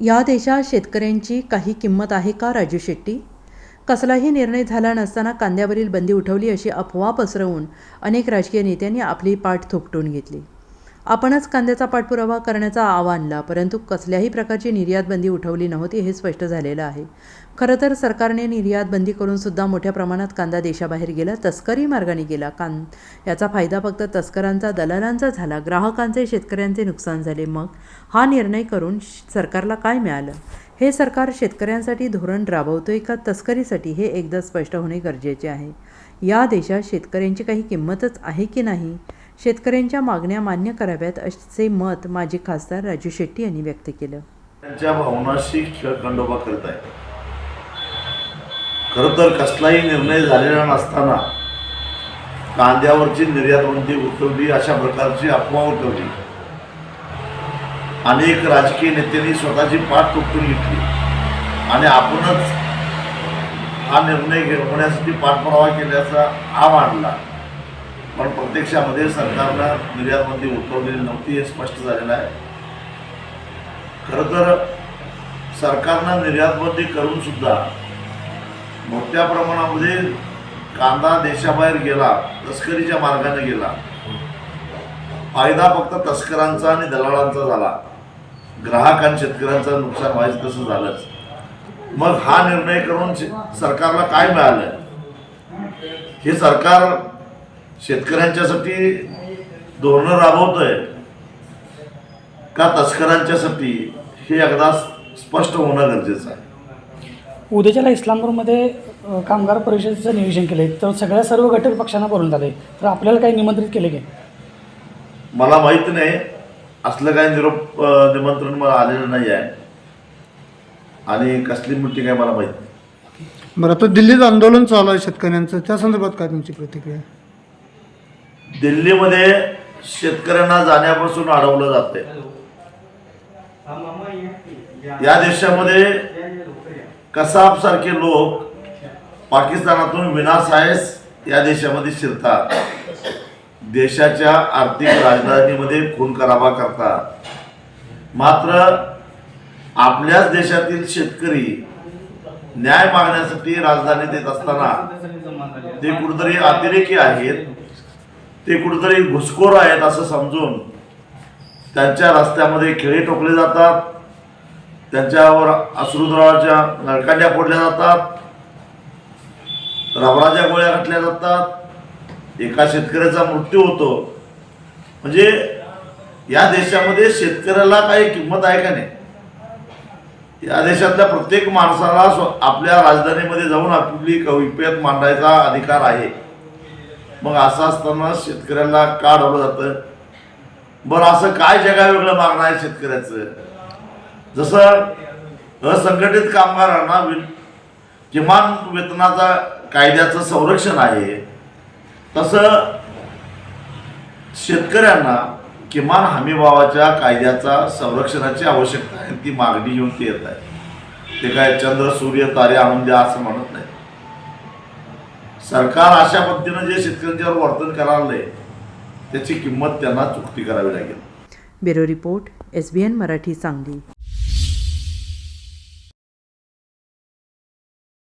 या देशात शेतकऱ्यांची काही किंमत आहे का राजू शेट्टी? कसलाही निर्णय झाला नसताना कांद्यावरील बंदी उठवली अशी अफवा पसरवून अनेक राजकीय नेत्यांनी आपली पाठ थोपटून घेतली. आपणच कांद्याचा पाठपुरावा करण्याचा आव्हान आणला परंतु कसल्याही प्रकारची निर्यात बंदी उठवली नव्हती हे स्पष्ट झालेलं आहे. खरं तर सरकारने निर्यात बंदी मोठ्या प्रमाणात कांदा देशाबाहेर गेला तस्करी मार्गाने गेला. कां याचा फायदा फक्त तस्करांचा दलालांचा झाला. ग्राहकांचे शेतकऱ्यांचे नुकसान झाले. मग हा निर्णय करून श- सरकारला काय मिळालं? हे सरकार शेतकऱ्यांसाठी धोरण राबवतोय का तस्करीसाठी हे एकदा स्पष्ट होणे गरजेचे आहे. या देशात शेतकऱ्यांची काही किंमतच आहे की नाही? शेतकऱ्यांच्या मागण्या मान्य कराव्यात असे मत माजी खासदार राजू शेट्टी यांनी व्यक्त केलं. त्यांच्या भावनाशी खेळखंडोबा करत आहे खरं तर कसलाही निर्णय झालेला नसताना कांद्यावरची निर्यात बंदी उठवली अशा प्रकारची अफवा उठवली अनेक राजकीय नेत्यांनी स्वतःची पाठ तुटून घेतली. आणि आपणच हा निर्णय घेण्यासाठी पाठपुरावा केल्याचा हा मांडला पण प्रत्यक्षामध्ये सरकारनं निर्यातमध्ये बंदी उठवलेली नव्हती हे स्पष्ट झालेलं आहे. खरं तर सरकारनं निर्यातबंदी करून सुद्धा मोठ्या प्रमाणामध्ये कांदा देशाबाहेर गेला तस्करीच्या मार्गाने गेला. फायदा फक्त तस्करांचा आणि दलालांचा झाला. ग्राहक आणि शेतकऱ्यांचं नुकसान व्हायचं तसं झालंच. मग हा निर्णय करून सरकारला काय मिळालं? हे सरकार शेतकऱ्यांच्यासाठी धोरणं राबवतंय. का तस्करांच्यासाठी? हे एकदा स्पष्ट होणं गरजेचं आहे. उद्याच्याला इस्लामपूरमध्ये कामगार परिषदेचं नियोजन केलं आहे तर सगळ्या सर्व घटक पक्षांना बोलून झालं आहे तर आपल्याला काही निमंत्रित केले की? मला माहीत नाही. असलं काही निरोप निमंत्रण मला आलेलं नाही आहे आणि कसली मिटिंग आहे मला माहीत नाही. बरं आता दिल्लीत आंदोलन चालू आहे शेतकऱ्यांचं. त्या संदर्भात काय तुमची प्रतिक्रिया? दिल्लीमध्ये शेतकऱ्यांना जाण्यापासून अडवलं जाते या. देशामध्ये कसाब सारखे लोक पाकिस्तानातून विनासायस या देशामध्ये शिरतात. देशाच्या आर्थिक राजधानीमध्ये खून करावा करतात. मात्र आपल्याच देशातील शेतकरी न्याय मागण्यासाठी राजधानीत येत असताना ते कुठेतरी अतिरेकी आहेत. ते कुठेतरी घुसखोर आहेत असं समजून त्यांच्या रस्त्यामध्ये खेळे टोकले जातात. त्यांच्यावर अश्रुद्रावाच्या नळकांड्या फोडल्या जातात. रबराच्या गोळ्या घातल्या जातात. एका शेतकऱ्याचा मृत्यू होतो. म्हणजे या देशामध्ये शेतकऱ्याला काही किंमत आहे का नाही? या देशातल्या प्रत्येक माणसाला स्व- आपल्या राजधानीमध्ये जाऊन आपली कविपेत मांडायचा अधिकार आहे. मग असं असताना शेतकऱ्याला का अडवलं जातं. बरं असं काय जगा वेगळं मागणं आहे शेतकऱ्याचं? जसं असंघटित कामगारांना वि किमान वेतनाचा कायद्याचं संरक्षण आहे तसं शेतकऱ्यांना किमान हमीभावाच्या कायद्याचा संरक्षणाची आवश्यकता आहे ती मागणी घेऊन ते येत आहे. ते काय चंद्र सूर्य तारे आणून द्या असं म्हणत नाही सरकार अशा पद्धतीनं जे शेतकऱ्यांच्यावर वर्तन करायला त्याची किंमत त्यांना चुकती करावी लागेल. Bureau report S B N Marathi Sangli.